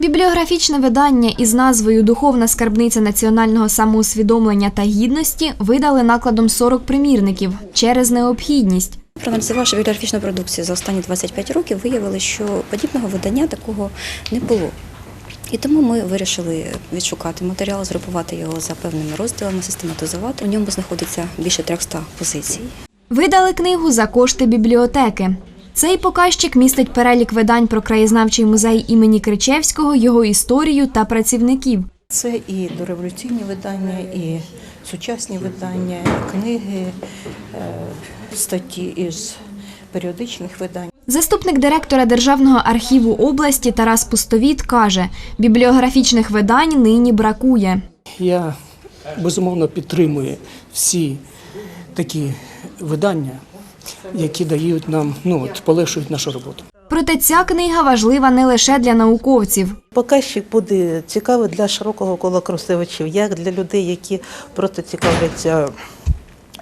Бібліографічне видання із назвою Духовна скарбниця національного самоусвідомлення та гідності видали накладом 40 примірників через необхідність. Проаналізувавши бібліографічну продукцію за останні 25 років, виявили, що подібного видання такого не було. І тому ми вирішили відшукати матеріал, згрупувати його за певними розділами, систематизувати. У ньому знаходиться більше 300 позицій. Видали книгу за кошти бібліотеки. Цей показчик містить перелік видань про краєзнавчий музей імені Кричевського, його історію та працівників. Це і дореволюційні видання, і сучасні видання, і книги, е, статті із періодичних видань. Заступник директора Державного архіву області Тарас Пустовіт каже, бібліографічних видань нині бракує. Я безумовно підтримую всі такі видання, які дають нам, ну от полегшують нашу роботу. Проте ця книга важлива не лише для науковців. Показчик буде цікавий для широкого кола користувачів, як для людей, які просто цікавляться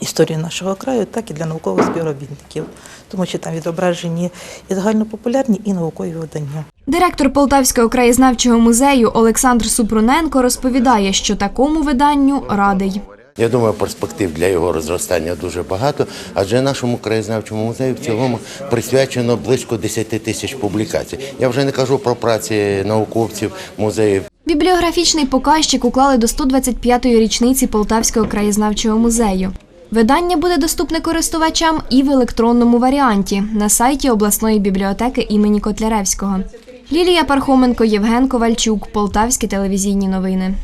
історією нашого краю, так і для наукових співробітників, тому що там відображені і загальнопопулярні, і наукові видання. Директор Полтавського краєзнавчого музею Олександр Супруненко розповідає, що такому виданню радий. Я думаю, перспектив для його розростання дуже багато, адже нашому краєзнавчому музею в цілому присвячено близько 10 тисяч публікацій. Я вже не кажу про праці науковців музеїв. Бібліографічний показчик уклали до 125-ї річниці Полтавського краєзнавчого музею. Видання буде доступне користувачам і в електронному варіанті на сайті обласної бібліотеки імені Котляревського. Лілія Пархоменко, Євген Ковальчук, Полтавські телевізійні новини.